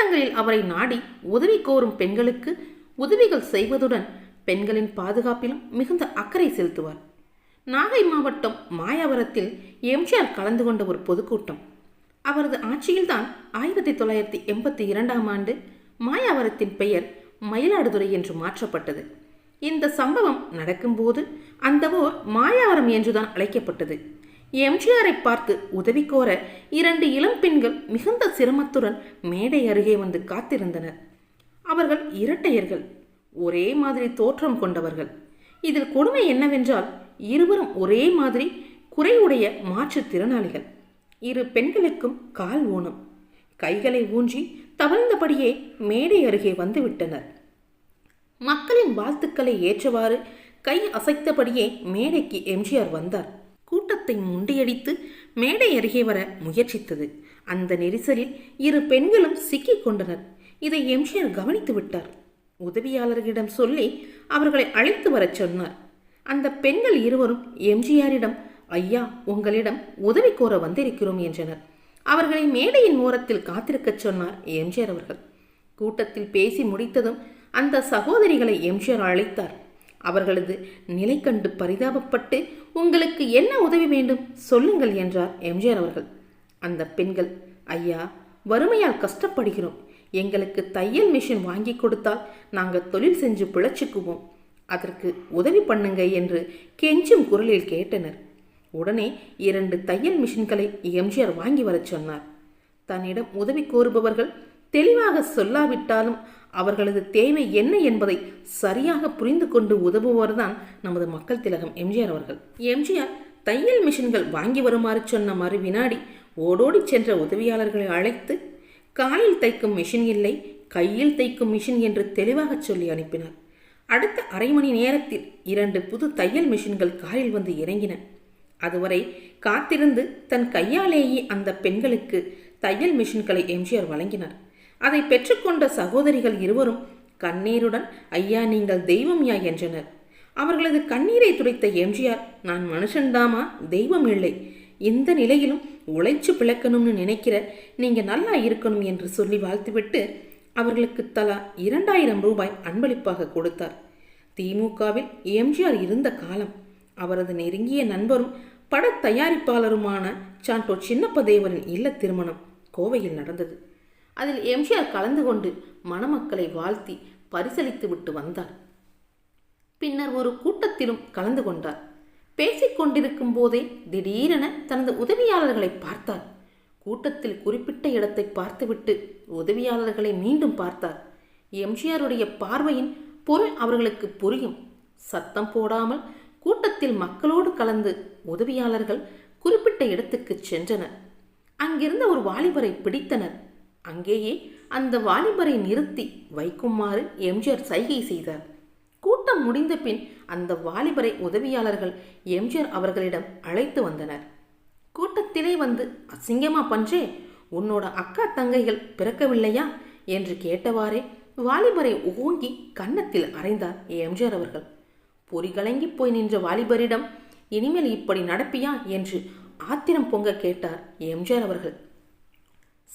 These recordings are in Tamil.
கூட்டங்களில் அவரை நாடி உதவி கோரும் பெண்களுக்கு உதவிகள் செய்வதுடன் பெண்களின் பாதுகாப்பிலும் மிகுந்த அக்கறை செலுத்துவார். நாகை மாவட்டம் மாயாவரத்தில் எம்ஜிஆர் கலந்து கொண்ட ஒரு பொதுக்கூட்டம். அவரது ஆட்சியில்தான் ஆயிரத்தி தொள்ளாயிரத்தி எண்பத்தி இரண்டாம் ஆண்டு மாயாவரத்தின் பெயர் மயிலாடுதுறை என்று மாற்றப்பட்டது. இந்த சம்பவம் நடக்கும்போது அந்த ஊர் மாயாவரம் என்றுதான் அழைக்கப்பட்டது. எம்ஜிஆரை பார்த்து உதவி கோர இரண்டு இளம் பெண்கள் மிகுந்த சிரமத்துடன் மேடை அருகே வந்து காத்திருந்தனர். அவர்கள் இரட்டையர்கள் ஒரே மாதிரி தோற்றம் கொண்டவர்கள். இதில் கொடுமை என்னவென்றால் இருவரும் ஒரே மாதிரி குறைவுடைய மாற்றுத்திறனாளிகள் இரு பெண்களுக்கும் கால் ஊனம் கைகளை ஊன்றி தவழ்ந்தபடியே மேடை அருகே வந்துவிட்டனர் மக்களின் வாழ்த்துக்களை ஏற்றவாறு கை அசைத்தபடியே மேடைக்கு எம்ஜிஆர் வந்தார். கூட்டத்தை முண்டியடித்து மேடை அருகே வர முயற்சித்தது. அந்த நெரிசலில் இரு பெண்களும் சிக்கிக் கொண்டனர். இதை எம்ஜிஆர் கவனித்து விட்டார். உதவியாளர்களிடம் சொல்லி அவர்களை அழைத்து வரச் சொன்னார். அந்த பெண்கள் இருவரும் எம்ஜிஆரிடம் ஐயா உங்களிடம் உதவி கோர வந்திருக்கிறோம் என்றனர். அவர்களை மேடையின் ஓரத்தில் காத்திருக்கச் சொன்னார் எம்ஜிஆர் அவர்கள். கூட்டத்தில் பேசி முடித்ததும் அந்த சகோதரிகளை எம்ஜிஆர் அழைத்தார். அவர்களது நிலை கண்டு பரிதாபப்பட்டு உங்களுக்கு என்ன உதவி வேண்டும் சொல்லுங்கள் என்றார் எம்ஜிஆர் அவர்கள். அந்த பெண்கள் ஐயா வறுமையால் கஷ்டப்படுகிறோம். எங்களுக்கு தையல் மிஷின் வாங்கி கொடுத்தால் நாங்கள் தொழில் செஞ்சு பிழைச்சிக்குவோம். அதற்கு உதவி பண்ணுங்க என்று கெஞ்சும் குரலில் கேட்டனர். உடனே இரண்டு தையல் மிஷின்களை எம்ஜிஆர் வாங்கி வரச் சொன்னார். தன்னிடம் உதவி கோருபவர்கள் தெளிவாக சொல்லாவிட்டாலும் அவர்களது தேவை என்ன என்பதை சரியாக புரிந்து கொண்டு உதவுவர்தான் நமது மக்கள் திலகம் எம்ஜிஆர் அவர்கள். எம்ஜிஆர் தையல் மிஷின்கள் வாங்கி வருமாறு சொன்ன மறு வினாடி ஓடோடி சென்ற உதவியாளர்களை அழைத்து காலில் தைக்கும் மிஷின் இல்லை கையில் தைக்கும் மிஷின் என்று தெளிவாக சொல்லி அனுப்பினார். அடுத்த அரை மணி நேரத்தில் இரண்டு புது தையல் மிஷின்கள் காலில் வந்து இறங்கின. அதுவரை காத்திருந்து தன் கையாலேயே அந்த பெண்களுக்கு தையல் மிஷின்களை எம்ஜிஆர் வழங்கினார். அதை பெற்றுக்கொண்ட சகோதரிகள் இருவரும் கண்ணீருடன் ஐயா நீங்கள் தெய்வம் யா என்றனர். அவர்களது கண்ணீரை துடைத்த எம்ஜிஆர் நான் மனுஷன்தாமா தெய்வம் இல்லை. இந்த நிலையிலும் உழைச்சு பிழைக்கணும்னு நினைக்கிற நீங்கள் நல்லா இருக்கணும் என்று சொல்லி வாழ்த்துவிட்டு அவர்களுக்கு தலா இரண்டாயிரம் ரூபாய் அன்பளிப்பாக கொடுத்தார். திமுகவில் எம்ஜிஆர் இருந்த காலம் அவரது நெருங்கிய நண்பரும் பட தயாரிப்பாளருமான சாண்டோ சின்னப்பதேவரின் இல்ல திருமணம் கோவையில் நடந்தது. அதில் எம்ஜிஆர் கலந்து கொண்டு மணமக்களை வாழ்த்தி பரிசளித்து விட்டு வந்தார். பின்னர் ஒரு கூட்டத்திலும் கலந்து கொண்டார். பேசிக் கொண்டிருக்கும் போதே திடீரென தனது உதவியாளர்களை பார்த்தார். கூட்டத்தில் குறிப்பிட்ட இடத்தை பார்த்துவிட்டு உதவியாளர்களை மீண்டும் பார்த்தார். எம்ஜிஆருடைய பார்வையின் பொருள் அவர்களுக்கு புரியும். சத்தம் போடாமல் கூட்டத்தில் மக்களோடு கலந்து உதவியாளர்கள் குறிப்பிட்ட இடத்துக்கு சென்றனர். அங்கிருந்த ஒரு வாலிபரை பிடித்தனர். அங்கேயே அந்த வாலிபரை நிறுத்தி வைக்குமாறு எம்ஜிஆர் சைகை செய்தார். கூட்டம் முடிந்த பின் அந்த வாலிபரை உதவியாளர்கள் எம்ஜிஆர் அவர்களிடம் அழைத்து வந்தனர். கூட்டத்திலே வந்து அசிங்கமா பன்றே உன்னோட அக்கா தங்கைகள் பிறக்கவில்லையா? என்று கேட்டவாறே வாலிபரை ஓங்கி கன்னத்தில் அறைந்தார் எம்ஜிஆர் அவர்கள். பொறிகலங்கி போய் நின்ற வாலிபரிடம் இனிமேல் இப்படி நடப்பியா? என்று ஆத்திரம் பொங்க கேட்டார் எம்ஜிஆர் அவர்கள்.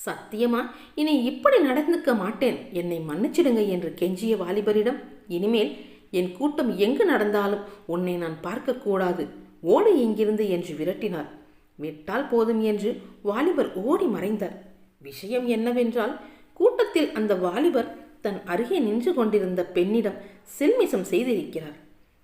சத்தியமா? இனி இப்படி நடந்துக்க மாட்டேன். என்னை மன்னிச்சிடுங்க என்று கெஞ்சிய வாலிபரிடம் இனிமேல் என் கூட்டம் எங்கு நடந்தாலும் உன்னை நான் பார்க்கக்கூடாது ஓடு இங்கிருந்து என்று விரட்டினார். விட்டால் போதும் என்று வாலிபர் ஓடி மறைந்தார். விஷயம் என்னவென்றால் கூட்டத்தில் அந்த வாலிபர் தன் அருகே நின்று கொண்டிருந்த பெண்ணிடம் சில்மிசம் செய்திருக்கிறார்.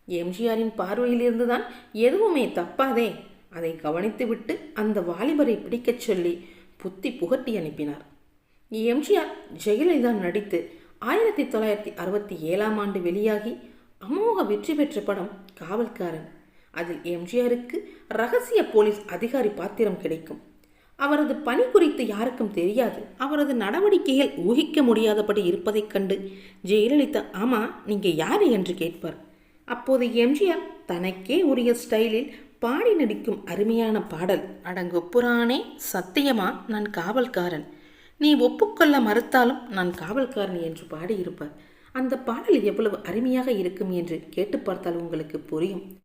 எம்ஜிஆரின் பார்வையிலிருந்துதான் எதுவுமே தப்பாதே. அதை கவனித்துவிட்டு அந்த வாலிபரை பிடிக்கச் சொல்லி புத்தி புகட்டி அனுப்பினார். எம்ஜிஆர் ஜெயலலிதா நடித்து ஆயிரத்தி தொள்ளாயிரத்தி அறுபத்தி ஏழாம் ஆண்டு வெளியாகி அமோக வெற்றி பெற்ற படம் காவல்காரன். அதில் எம்ஜிஆருக்கு ரகசிய போலீஸ் அதிகாரி பாத்திரம் கிடைக்கும். அவரது பணி குறித்து யாருக்கும் தெரியாது. அவரது நடவடிக்கைகள் ஊகிக்க முடியாதபடி இருப்பதைக் கண்டு ஜெயலலிதா ஆமா நீங்க யாரு? என்று கேட்பார். அப்போது எம்ஜிஆர் தனக்கே உரிய ஸ்டைலில் பாடி நடிக்கும் அருமையான பாடல். அடங்கொப்புரானே சத்தியமா? நான் காவல்காரன். நீ ஒப்புக்கொள்ள மறுத்தாலும் நான் காவல்காரன் என்று பாடியிருப்பார். அந்த பாடல் எவ்வளவு அருமையாக இருக்கும் என்று கேட்டு பார்த்தால் உங்களுக்கு புரியும்.